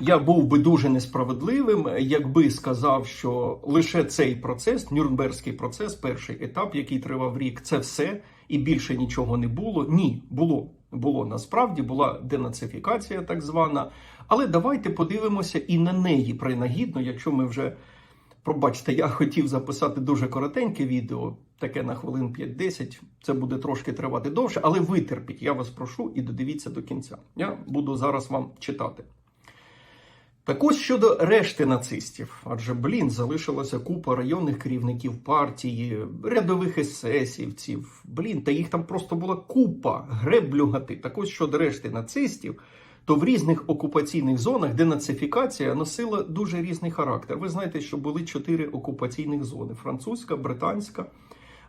Я був би дуже несправедливим, якби сказав, що лише цей процес, Нюрнберзький процес, перший етап, який тривав рік, це все і більше нічого не було. Ні, було. Було насправді була денацифікація, так звана. Але давайте подивимося і на неї принагідно, якщо ми вже пробачте, я хотів записати дуже коротеньке відео, таке на хвилин 5-10. Це буде трошки тривати довше, але витерпіть, я вас прошу і додивіться до кінця. Я буду зараз вам читати. Так ось щодо решти нацистів, адже блін, залишилася купа районних керівників партії, рядових есесівців. Блін, та їх там просто була купа греблюгати. Так ось щодо решти нацистів, то в різних окупаційних зонах денацифікація носила дуже різний характер. Ви знаєте, що були чотири окупаційних зони: французька, британська,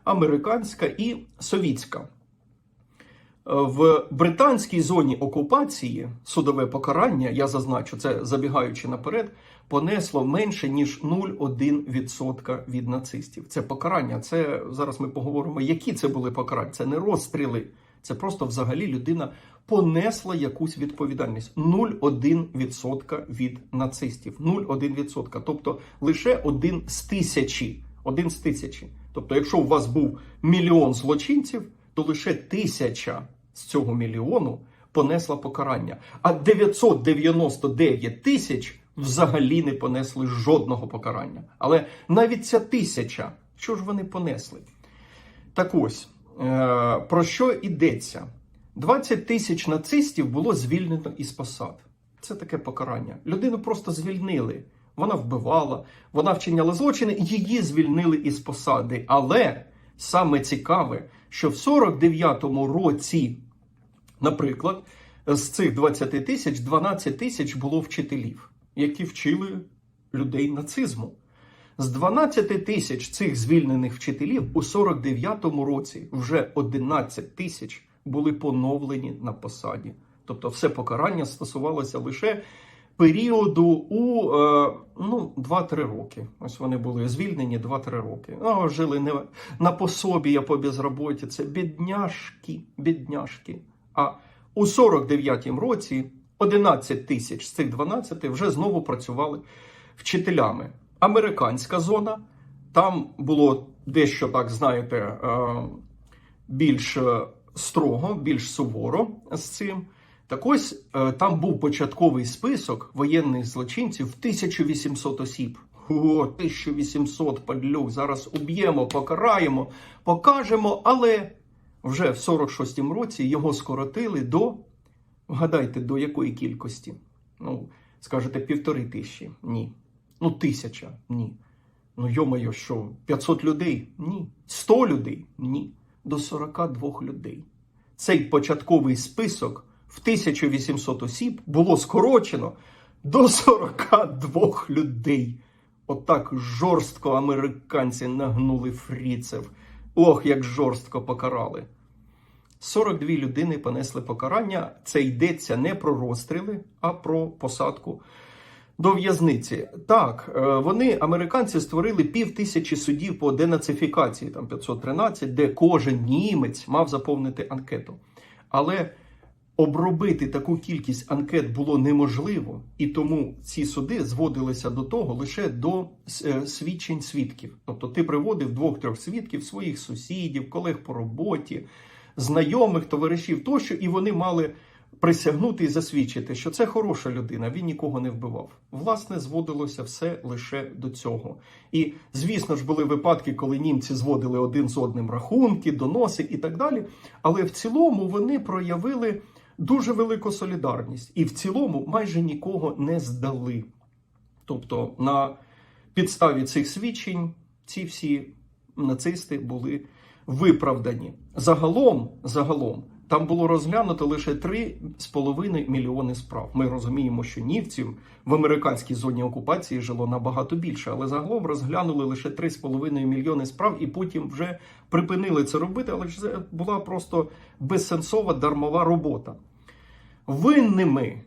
американська і совітська. В британській зоні окупації судове покарання, я зазначу це забігаючи наперед, понесло менше ніж 0,1% від нацистів. Це покарання. Це зараз ми поговоримо, які це були покарання. Це не розстріли. Це просто взагалі людина понесла якусь відповідальність. 0,1% від нацистів. 0,1%. Тобто лише один з тисячі. Один з тисячі. Тобто, якщо у вас був мільйон злочинців, то лише тисяча з цього мільйону понесла покарання. А 999 тисяч взагалі не понесли жодного покарання. Але навіть ця тисяча, що ж вони понесли? Так ось, е, про що йдеться? 20 тисяч нацистів було звільнено із посад. Це таке покарання. Людину просто звільнили. Вона вбивала, вона вчиняла злочини, її звільнили із посади. Але саме цікаве, що в 49-му році, наприклад, з цих 20 тисяч 12 тисяч було вчителів, які вчили людей нацизму. З 12 тисяч цих звільнених вчителів у 49-му році вже 11 тисяч були поновлені на посаді. Тобто, все покарання стосувалося лише періоду у е, ну, 2-3 роки. Ось вони були звільнені 2-3 роки. Ну, жили не на пособі по безроботі. Це бідняшки, бідняшки. А у 49-му році 11 тисяч з цих 12 вже знову працювали вчителями. Американська зона, там було дещо, так знаєте, е, більш е, строго, більш суворо з цим. Так ось е, там був початковий список воєнних злочинців в 1800 осіб. О, 1800 падлюк. Зараз уб'ємо, покараємо, покажемо, але вже в 46-му році його скоротили до, вгадайте, до якої кількості? Ну, скажете, півтори тисячі? Ні. Ну, тисяча? Ні. Ну, йомайо, що, 500 людей? Ні. 100 людей? Ні. До 42 людей. Цей початковий список в 1800 осіб було скорочено до 42 людей. Отак жорстко американці нагнули фріцев. Ох, як жорстко покарали. 42 людини понесли покарання. Це йдеться не про розстріли, а про посадку до в'язниці. Так, е, вони, американці, створили пів тисячі судів по денацифікації, там 513, де кожен німець мав заповнити анкету. Але обробити таку кількість анкет було неможливо, і тому ці суди зводилися до того лише до е, свідчень свідків. Тобто ти приводив двох-трьох свідків, своїх сусідів, колег по роботі, знайомих, товаришів тощо, і вони мали присягнути і засвідчити, що це хороша людина, він нікого не вбивав. Власне, зводилося все лише до цього. І звісно ж були випадки, коли німці зводили один з одним рахунки, доноси і так далі. Але в цілому вони проявили дуже велику солідарність і в цілому майже нікого не здали. Тобто, на підставі цих свідчень ці всі нацисти були виправдані. Загалом, загалом, там було розглянуто лише 3,5 мільйони справ. Ми розуміємо, що німців в американській зоні окупації жило набагато більше, але загалом розглянули лише 3,5 мільйони справ і потім вже припинили це робити. Але ж це була просто безсенсова дармова робота. Винними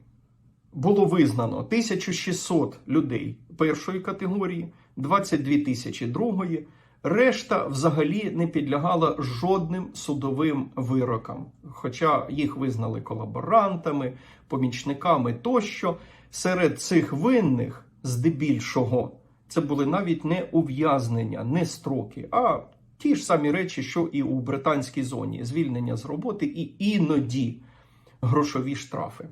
було визнано 1600 людей першої категорії, 22 тисячі другої. Решта взагалі не підлягала жодним судовим вирокам, хоча їх визнали колаборантами, помічниками тощо. серед цих винних, здебільшого, це були навіть не ув'язнення, не строки, а ті ж самі речі, що і у британській зоні: звільнення з роботи і іноді грошові штрафи,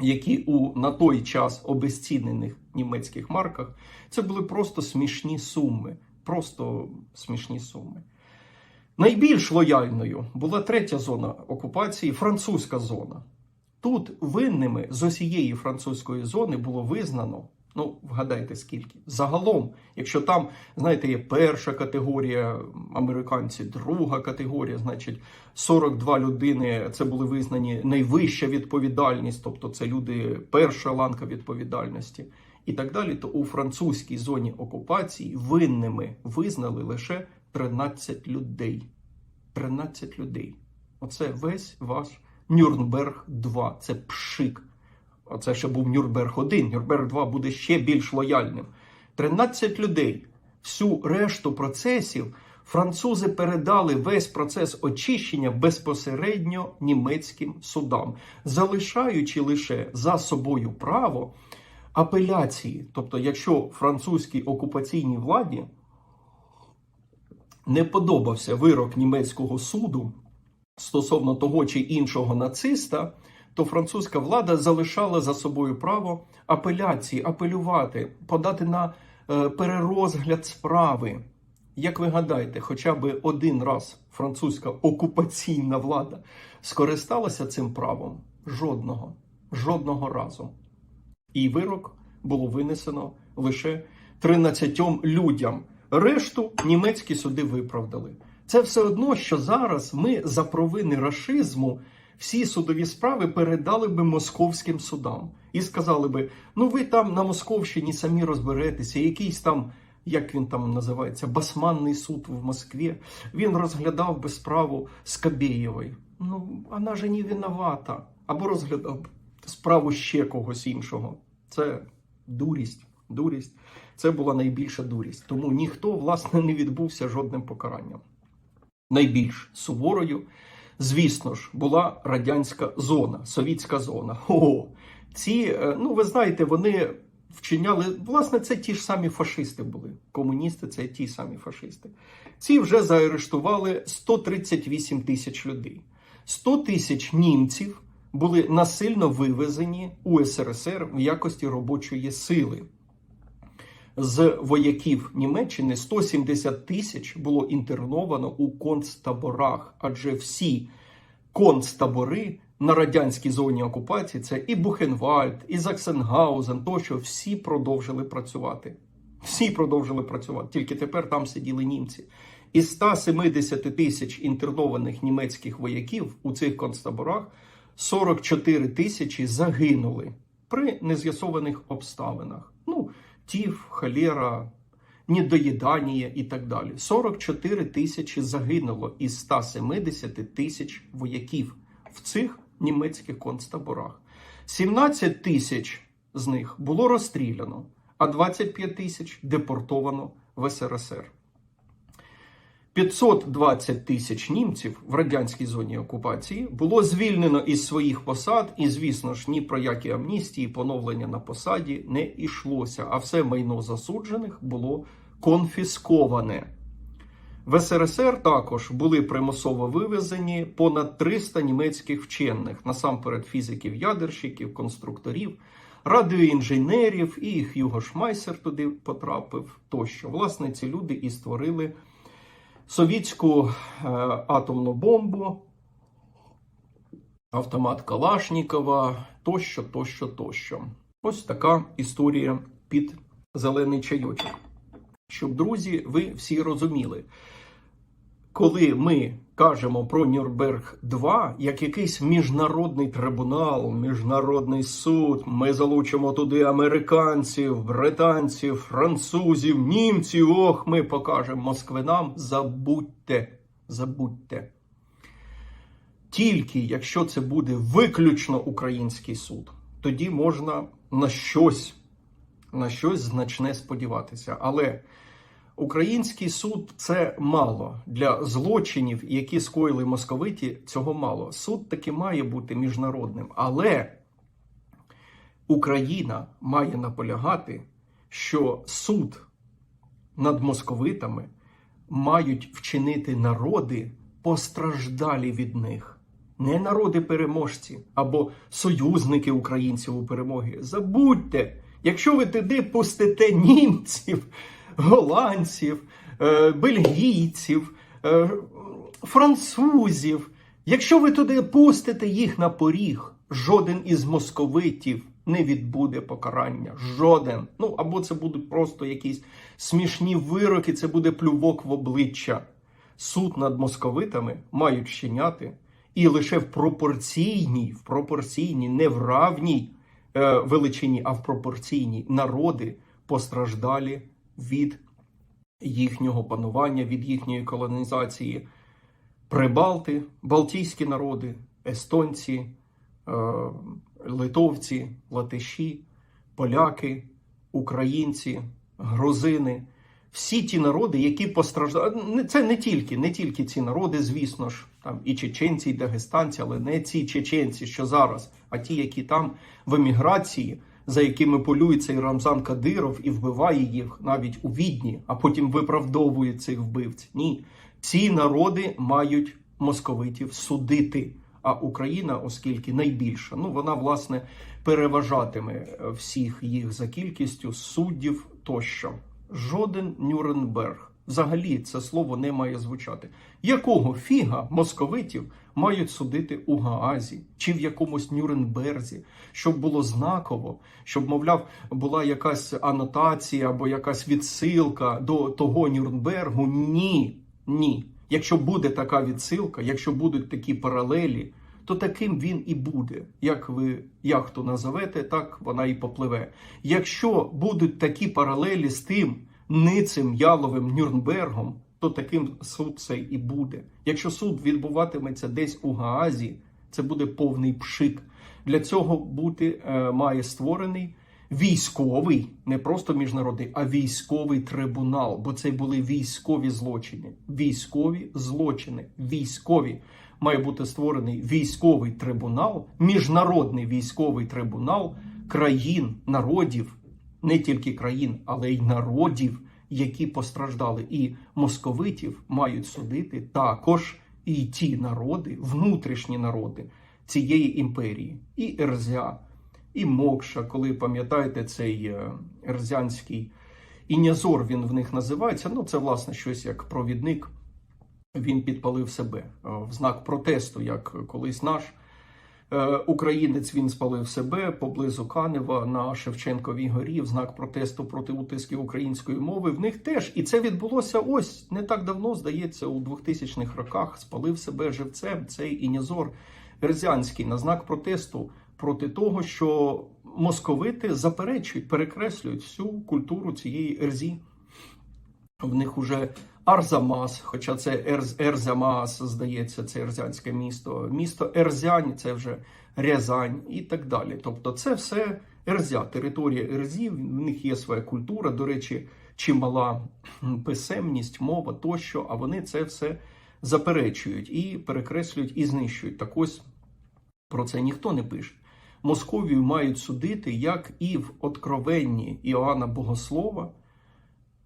які у на той час обезцінених німецьких марках це були просто смішні суми. Просто смішні суми. Найбільш лояльною була третя зона окупації французька зона. Тут винними з усієї французької зони було визнано. Ну, вгадайте скільки. Загалом, якщо там, знаєте, є перша категорія американці, друга категорія, значить 42 людини це були визнані найвища відповідальність, тобто це люди перша ланка відповідальності і так далі, то у французькій зоні окупації винними визнали лише 13 людей. 13 людей. Оце весь ваш Нюрнберг 2. Це пшик. Оце ще був Нюрнберг 1. Нюрнберг 2 буде ще більш лояльним. 13 людей. Всю решту процесів французи передали весь процес очищення безпосередньо німецьким судам, залишаючи лише за собою право апеляції. Тобто, якщо французькій окупаційній владі не подобався вирок німецького суду стосовно того чи іншого нациста, то французька влада залишала за собою право апеляції, апелювати, подати на е, перерозгляд справи. Як ви гадаєте, хоча б один раз французька окупаційна влада скористалася цим правом? Жодного, жодного разу. І вирок було винесено лише 13 людям. Решту німецькі суди виправдали. Це все одно, що зараз ми за провини рашизму всі судові справи передали би московським судам і сказали би: ну ви там на Московщині самі розберетеся, якийсь там, як він там називається, басманний суд в Москві. Він розглядав би справу Скабєєвої. Ну, вона же не виновата. Або розглядав справу ще когось іншого. Це дурість, дурість. Це була найбільша дурість. Тому ніхто, власне, не відбувся жодним покаранням. Найбільш суворою, звісно ж, була радянська зона, совітська зона. О, ці, е, ну ви знаєте, вони вчиняли, власне, це ті ж самі фашисти були. Комуністи це ті самі фашисти. Ці вже заарештували 138 тисяч людей. 100 тисяч німців були насильно вивезені у СРСР в якості робочої сили. З вояків Німеччини 170 тисяч було інтерновано у концтаборах, адже всі концтабори на радянській зоні окупації це і Бухенвальд, і Заксенгаузен, тощо всі продовжили працювати. Всі продовжили працювати, тільки тепер там сиділи німці. Із 170 тисяч інтернованих німецьких вояків у цих концтаборах 44 тисячі загинули при нез'ясованих обставинах. Тіф, холера, недоїдання і так далі. 44 тисячі загинуло із 170 тисяч вояків в цих німецьких концтаборах. 17 тисяч з них було розстріляно, а 25 тисяч депортовано в СРСР. 520 тисяч німців в радянській зоні окупації було звільнено із своїх посад, і, звісно ж, ні про які амністії, поновлення на посаді не йшлося, а все майно засуджених було конфісковане. В СРСР також були примусово вивезені понад 300 німецьких вчених, насамперед фізиків, ядерщиків, конструкторів, радіоінженерів, і їх Юго Шмайсер туди потрапив тощо. Власне, ці люди і створили совітську е, атомну бомбу, автомат Калашнікова тощо, тощо, тощо. Ось така історія під зелений чайочок. Щоб, друзі, ви всі розуміли, коли ми кажемо про Нюрнберг 2 як якийсь міжнародний трибунал, міжнародний суд, ми залучимо туди американців, британців, французів, німців. Ох, ми покажемо москвинам. Забудьте, забудьте. Тільки якщо це буде виключно український суд, тоді можна на щось, на щось значне сподіватися. Але Український суд це мало для злочинів, які скоїли московиті. Цього мало. Суд таки має бути міжнародним, але Україна має наполягати, що суд над московитами мають вчинити народи постраждалі від них. Не народи переможці або союзники українців у перемогі. Забудьте, якщо ви туди пустите німців, голландців, е, бельгійців, е, французів, якщо ви туди пустите їх на поріг, жоден із московитів не відбуде покарання. Жоден. Ну або це будуть просто якісь смішні вироки, це буде плювок в обличчя. Суд над московитами мають вчиняти і лише в пропорційній, в пропорційній, не в равній е, величині, а в пропорційній народи постраждалі від їхнього панування, від їхньої колонізації. Прибалти, балтійські народи, естонці, е, литовці, латиші, поляки, українці, грузини. Всі ті народи, які постраждали, це не тільки, не тільки ці народи, звісно ж, там і чеченці, і дагестанці, але не ці чеченці, що зараз, а ті, які там в еміграції, за якими полює цей Рамзан Кадиров і вбиває їх навіть у відні, а потім виправдовує цих вбивць. Ні, ці народи мають московитів судити. А Україна, оскільки найбільша, ну вона власне переважатиме е, всіх їх за кількістю суддів тощо. Жоден Нюрнберг. Взагалі це слово не має звучати. Якого фіга московитів мають судити у Гаазі чи в якомусь Нюрнберзі, щоб було знаково, щоб, мовляв, була якась анотація або якась відсилка до того Нюрнбергу? Ні, ні. Якщо буде така відсилка, якщо будуть такі паралелі, то таким він і буде. Як ви яхту назовете, так вона і попливе. Якщо будуть такі паралелі з тим ницим яловим Нюрнбергом, то таким суд цей і буде. Якщо суд відбуватиметься десь у Гаазі, це буде повний пшик. Для цього бути е, має створений військовий, не просто міжнародний, а військовий трибунал, бо це були військові злочини. Військові злочини, військові. Має бути створений військовий трибунал, міжнародний військовий трибунал країн, народів, не тільки країн, але й народів, які постраждали. І московитів мають судити також і ті народи, внутрішні народи цієї імперії, і Ерзя, і Мокша, коли пам'ятаєте цей е, ерзянський інязор, він в них називається. Ну, це власне щось як провідник. Він підпалив себе е, в знак протесту, як колись наш українець він спалив себе поблизу Канева на Шевченковій горі в знак протесту проти утисків української мови. В них теж і це відбулося ось не так давно, здається, у 2000-х роках. Спалив себе живцем цей інязор Ерзянський на знак протесту проти того, що московити заперечують, перекреслюють всю культуру цієї Ерзі. В них уже Арзамас, хоча це Ерз, Ерзамас, здається, це Ерзянське місто. Місто Ерзянь, це вже Рязань і так далі. Тобто, це все Ерзя, територія Ерзі. В них є своя культура. До речі, чимала писемність, мова тощо. А вони це все заперечують і перекреслюють і знищують. Так ось про це ніхто не пише. Московію мають судити, як і в откровенні Іоанна Богослова,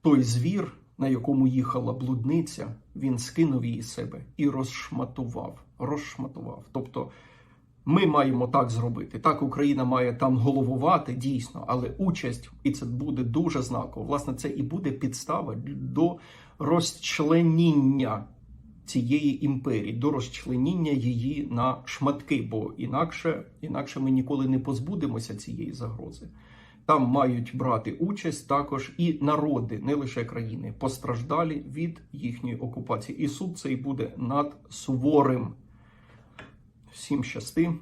той звір, на якому їхала блудниця, він скинув її себе і розшматував. Розшматував. Тобто ми маємо так зробити. Так Україна має там головувати дійсно, але участь, і це буде дуже знаково. Власне, це і буде підстава до розчленіння цієї імперії, до розчленіння її на шматки, бо інакше, інакше ми ніколи не позбудемося цієї загрози. Там мають брати участь також і народи, не лише країни, постраждалі від їхньої окупації. І суд цей буде над суворим. Всім щасти.